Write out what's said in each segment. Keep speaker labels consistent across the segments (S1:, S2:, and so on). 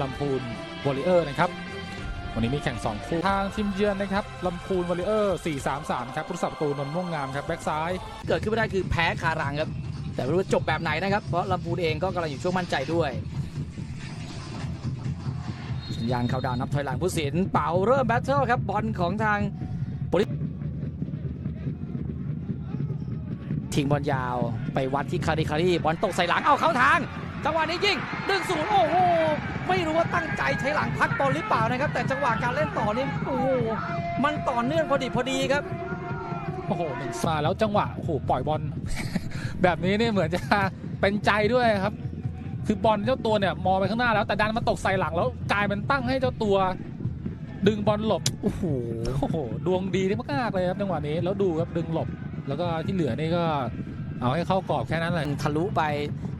S1: ลำพูนวอริเออร์นะครับ วันนี้มีแข่ง 2 คู่ ทางทีมเยือนนะครับลำพูนวอริเออร์4-3-3 ครับผู้รักษาประตูนนท์ม่วงงามครับแบ็กซ้าย
S2: เกิดขึ้นไม่ได้คือแพ้คารังครับ แต่ไม่รู้ว่าจบแบบไหนนะครับ เพราะลำพูนเองก็กำลังอยู่ช่วงมั่นใจด้วยสัญญาณเขาดาวนับถอยหลังผู้สินเป่าเริ่มแบทเทิลครับบอลของทางโปลิทิ้งบอลยาวไปวัดที่คาริคารีบอลตกใส่หลังเอาเข้าทาง จังหวะนี้ยิงดึงศูนย์โอ้โหไม่รู้ว่าตั้งใจใช้หลังพักบอลหรือเปล่านะครับ แต่จังหวะการเล่นต่อนี่โอ้โหมันต่อเนื่องพอดีพอดีครับ
S1: โอ้โหหนึ่งซาแล้วจังหวะโอ้โหปล่อยบอล แบบนี้นี่เหมือนจะเป็นใจด้วยครับ คือบอลเจ้าตัวเนี่ยมองไปข้างหน้าแล้วแต่ดันมาตกใส่หลังแล้วกลายเป็นตั้งให้เจ้าตัว ดึงบอลหลบ
S2: โอ้โห
S1: โอ้โหดวงดีที่มากเลยครับจังหวะนี้แล้วดูครับดึงหลบ แล้วก็ที่เหลือนี่ก็ เอาให้เข้ากรอบแค่นั้นแหละ
S2: ทะลุไป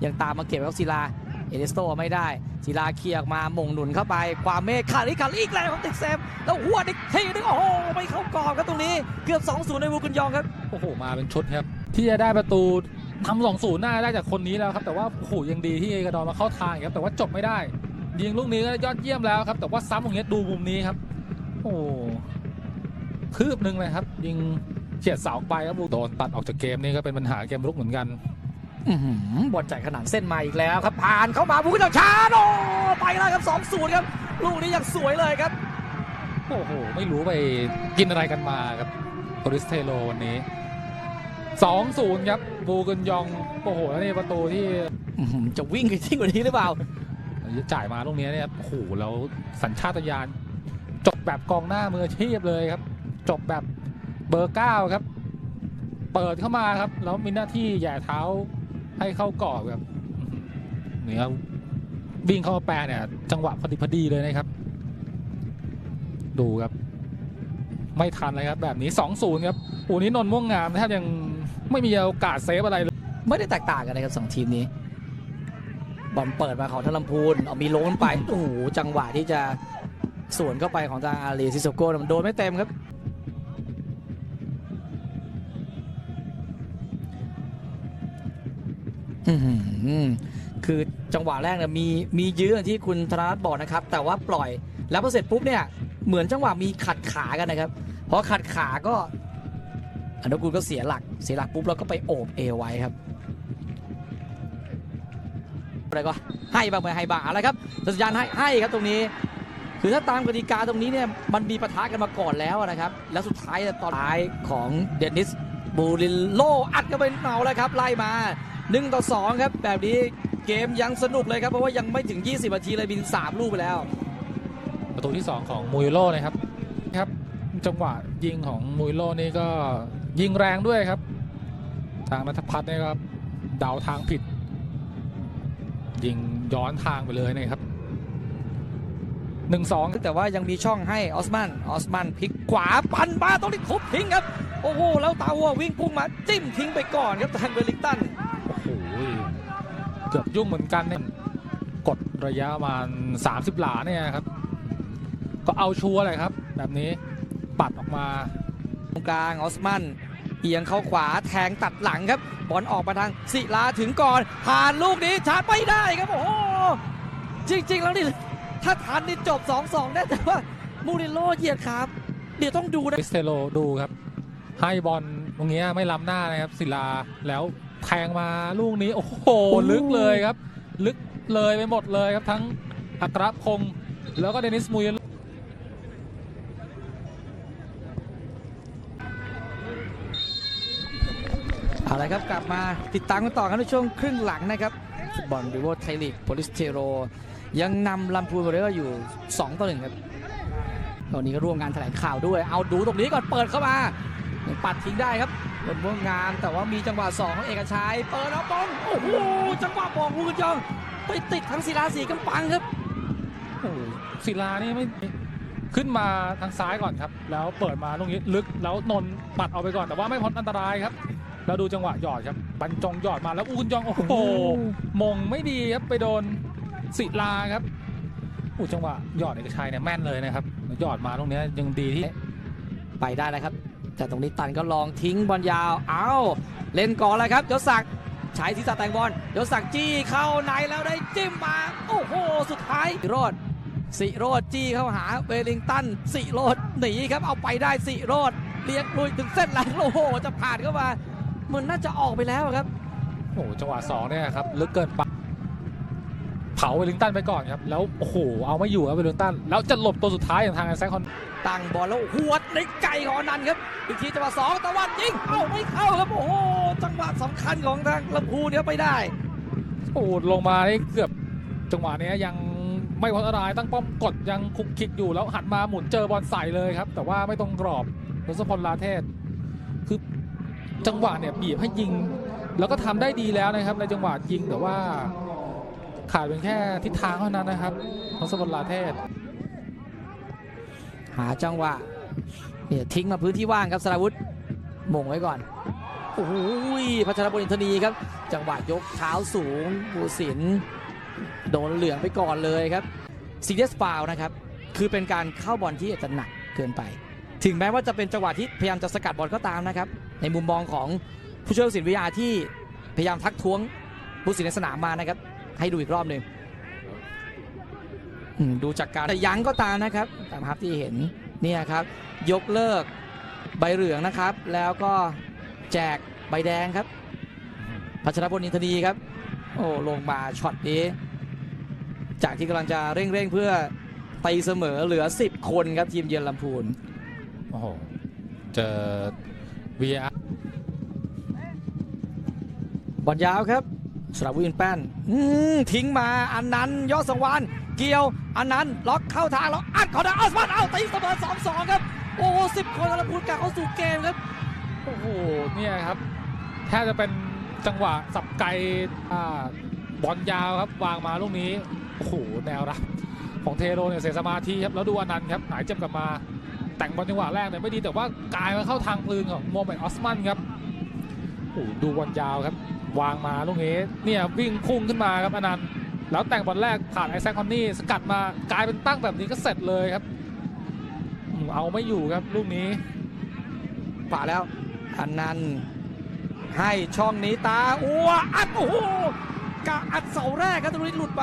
S2: ยังตามมาเก็บแล้วศิลา เอเดสโตไม่ได้ศิลาเคลียร์ออกมาหม่งหนุนเข้าไป ความเมฆคาริคาริอีกแล้วครับติดเซฟแล้วหัวดอีกทีนึงโอ้โหไม่เข้ากรอบครับตรงนี้เกือบ 2-0 ในวูกุนยองครับ
S1: โอ้โห มาเป็นชุดครับ ที่จะได้ประตูทำสองศูนย์หน้าได้จากคนนี้แล้วครับ แต่ว่าโอ้โหยังดีที่เอกระดอนมาเข้าทางครับแต่ว่าจบไม่ได้ ยิงลูกนี้ก็ยอดเยี่ยมแล้วครับ แต่ว่าซ้ำอย่างเงี้ยดูมุมนี้ครับ โอ้โหคืบหนึ่งเลยครับ ยิง เฉียดเสาไปครับโดนตัดออกจากเกมนี่ก็เป็นปัญหาเกมรุกเหมือนกัน
S2: อื้อหือบอลจ่ายขนาดเส้นมาอีกแล้วครับ ผ่านเข้ามาวูกุนยองชาโนไปแล้วครับ2-0ครับ ลูกนี้อย่างสวยเลยครับ
S1: โอ้โห ไม่รู้ไปกินอะไรกันมาครับโปริสเทโลวันนี้2-0ครับ บูกนยอง โอ้โห แล้วนี่ประตูที่
S2: อื้อหือจะวิ่งกันยิ่งกว่านี้หรือเปล่า
S1: จ่ายมาตรงนี้เนี่ยโอ้โหแล้วสัญชาตญาณจบแบบกองหน้ามืออาชีพเลยครับ จบแบบ เบอร์เก้าครับ เปิดเข้ามาครับ แล้วมีหน้าที่แหย่เท้าให้เข้ากรอบครับนี่ครับวิ่งเข้ามาแปรเนี่ย จังหวะพอดีพอดีเลยนะครับ ดูครับ ไม่ทันเลยครับ แบบนี้2-0ครับอ้นี้นนม่วงงามแทบยังไม่มีโอกาสเซฟอะไรเลย
S2: ไม่ได้แตกต่างกันนะครับสองทีมนี้บอลเปิดมาของทางลำพูนเอามีโล้นไปโอ้โหจังหวะที่จะสวนเข้าไปของทางอารีซิโซโก้มันโดนไม่เต็มครับ คือจังหวะแรกเนี่ยมีมียื้ออย่างที่คุณธนรัตน์บอกนะครับ แต่ว่าปล่อยแล้วพอเสร็จปุ๊บเนี่ยเหมือนจังหวะมีขัดขากันนะครับพอขัดขาก็อนุกูลก็เสียหลัก เสียหลักปุ๊บแล้วก็ไปโอบเอวไว้ครับอะไรก็ให้บ้างไม่ให้บ้างอะไรครับสัญญาณให้ให้ครับตรงนี้ คือถ้าตามกติกาตรงนี้เนี่ยมันมีปะทะกันมาก่อนแล้วนะครับ แล้วสุดท้ายตอนท้ายของเดนิสบูริโลอัดกันไปเมาแล้วครับไล่มา 1ต่อ2ครับ แบบนี้เกมยังสนุกเลยครับ เพราะว่ายังไม่ถึง 20นาทีเลยบิน 3 ลูกไปแล้ว
S1: ประตูที่ 2 ของมูยโลนะครับครับ จังหวะยิงของมูยโลนี่ก็ยิงแรงด้วยครับ ทางนัทพัฒน์เนี่ยก็เดาทางผิด ยิงย้อนทางไปเลยนะครับหนึ่งสอง
S2: แต่ว่ายังมีช่องให้ออสมันออสมันพลิกขวาปันมาตรงนี้ทุบทิ้งครับ โอ้โห แล้วตาวัววิ่งพุ่งมาจิ้มทิ้งไปก่อนครับทางเวลลิงตัน
S1: โอ้โห เกือบยุ่งเหมือนกันเนี่ยกดระยะประมาณ30 หลาเนี่ยครับ ก็เอาชัวร์เลยครับ แบบนี้ปัดออกมา
S2: ตรงกลางออสมันเอียงเข้าขวาแทงตัดหลังครับ บอลออกมาทางศิลาถึงก่อน ผ่านลูกนี้ชาร์จไม่ได้ครับ โอ้โห จริง ๆ แล้วนี่ ถ้าทันนี่จบ 2-2 ได้แต่ว่ามูรินโลเหยียดครับ เดี๋ยวต้องดูนะ
S1: คริสเตโลดูครับ ให้บอลตรงเนี้ยไม่ล้ำหน้านะครับศิลาแล้ว แทงมาลูกนี้โอ้โหลึกเลยครับ ลึกเลยไปหมดเลยครับทั้งอัครพงศ์แล้วก็เดนิสมุย
S2: เอาละครับกลับมาติดตามกันต่อครับในช่วงครึ่งหลังนะครับฟุตบอลริโวไทยลีกโพลิสเทโร ยังนำลำพูนเรอร์อยู่ 2 ต่อ1ครับตอนนี้ก็ร่วมงานแถลงข่าวด้วย เอาดูตรงนี้ก่อนเปิดเข้ามา ปัดทิ้งได้ครับ เป็นม่วงงามแต่ว่ามีจังหวะ2ของเอกชัยเปิดเอาบอลโอ้โหจังหวะบอลวูกนยองไปติดทั้งศิลาสีกำปังครับ
S1: โอ้โหศิลานี่ไม่ขึ้นมาทางซ้ายก่อนครับ แล้วเปิดมาตรงนี้ลึกแล้วนนท์ปัดเอาไปก่อนแต่ว่าไม่พ้นอันตรายครับแล้วดูจังหวะหยอดครับบรรจงหยอดมาแล้วอุนยองโอ้โหมงไม่ดีครับไปโดนศิลาครับอู้จังหวะหยอดเอกชัยเนี่ยแม่นเลยนะครับหยอดมาตรงเนี้ยยังดีที่
S2: ไปได้แล้วครับ แต่ตรงนี้ตันก็ลองทิ้งบอลยาว เอาเล่นก่อนเลยครับยศศักดิ์ใช้ศีรษะแตงบอลยศศักดิ์จี้เข้าในแล้วได้จิ้มมา โอ้โห สุดท้ายสิโรดสิโรดจี้เข้าหาเวลิงตันสิโรดหนีครับเอาไปได้สิโรดเลี้ยงลุยถึงเส้นหลังโอ้โห จะผ่านเข้ามามันน่าจะออกไปแล้วครับ
S1: โอ้โหจังหวะสองเนี่ยครับลึกเกินไป ผาเวลลิงตันไปก่อนครับ แล้วโอ้โหเอาไม่อยู่ครับเวลลิงตัน แล้วจะหลบตัวสุดท้ายอย่างทางแซคคอน
S2: ตั้งบอลแล้วหัวดในไก่ของอนันต์ครับ อีกทีจังหวะสองตะวันยิงเอ้าไม่เข้าครับโอ้โหจังหวะสำคัญของทางลำพูนเนี่ยไปได้
S1: โอ้โหลงมาได้เกือบจังหวะเนี้ยยังไม่พ้นอะไรตั้งป้อมกดยังคุกคิกอยู่แล้วหันมาหมุนเจอบอลใส่เลยครับ แต่ว่าไม่ตรงกรอบทศพลลาเทศ คือจังหวะเนี่ยบีบให้ยิง แล้วก็ทำได้ดีแล้วนะครับในจังหวะยิงแต่ว่า ขาดเป็นแค่ทิศทางเท่านั้นนะครับทศพลลาเทศ
S2: หาจังหวะเนี่ยทิ้งมาพื้นที่ว่างครับสราวุธมงไว้ก่อนโอ้โหพัชรพลอินทนีครับ จังหวะยกเท้าสูงบูสิน โดนเหลืองไปก่อนเลยครับซีเรียสฟาวนะครับ คือเป็นการเข้าบอลที่อาจจะหนักเกินไป ถึงแม้ว่าจะเป็นจังหวะที่พยายามจะสกัดบอลก็ตามนะครับ ในมุมมองของผู้ช่วยผู้ตัดสินวิทยาที่พยายามทักท้วงผู้ตัดสินในสนามมานะครับ ให้ดูอีกรอบหนึ่งอืมดูจากการแต่ยังก็ตามนะครับ ตามภาพที่เห็นเนี่ยครับ ยกเลิกใบเหลืองนะครับ แล้วก็แจกใบแดงครับ พัชรพลอินทนีครับ โอ้ลงมาช็อตนี้ จากที่กำลังจะเร่งเร่งๆเพื่อตีเสมอเหลือ 10 คนครับทีมเยือนลำพูน
S1: โอ้โหเจอ VR
S2: บอลยาวครับ สระวินแป้นทิ้งมาอันนั้นยอดสังวานเกี่ยวอันนั้นล็อกเข้าทางแล้วอัดเขาได้อัสมันเอาตีเสมอ2 2ครับ โอ้สิบคนลำพูนกลับเข้าสู่เกมครับ
S1: โอ้โหเนี่ยครับแทบจะเป็นจังหวะสับไกลอ่บอลยาวครับวางมาลูกนี้โอ้โหแนวรับของเทโรเนี่ยเสียสมาธิครับแล้วดูอนันต์ครับหายเจ็บกลับมาแต่งบอลจังหวะแรกเนี่ยไม่ดีแต่ว่ากลายมาเข้าทางปืนของโมเมนออสมันครับโอ้โหดูบอลยาวครับ วางมาลูกนี้เนี่ยวิ่งพุ่งขึ้นมาครับอนันต์แล้วแต่งบอลแรกผ่านไอแซคคอนนี่สกัดมากลายเป็นตั้งแบบนี้ก็เสร็จเลยครับอืมเอาไม่อยู่ครับลูกนี้
S2: ป่าแล้วอันนั้นต์ให้ช่องนี้ตาอัวอัดโอ้โหกะอัดเสาแรกครับตรงนี้หลุดไป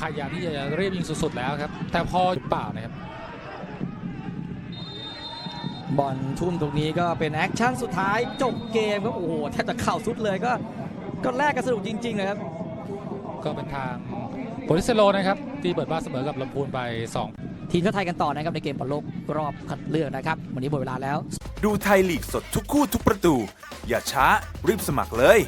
S1: พยายามที่จะเรียบยิงสุดๆแล้วครับ แต่พอหรือเปล่านะครับ
S2: บอลทุ่มตรงนี้ก็เป็นแอคชั่นสุดท้ายจบเกมครับโอ้โหแทบจะเข่าสุดเลยก็ก็แลกกันสนุกจริงๆเลยครับ
S1: ก็เป็นทางโปลิสเซโลนะครับที่เปิดบ้านเสมอกับลำพูนไป 2
S2: ทีมชาติไทยกันต่อนะครับในเกมบอลโลกรอบคัดเลือกนะครับ วันนี้หมดเวลาแล้ว
S3: ดูไทยลีกสดทุกคู่ทุกประตู อย่าช้ารีบสมัครเลย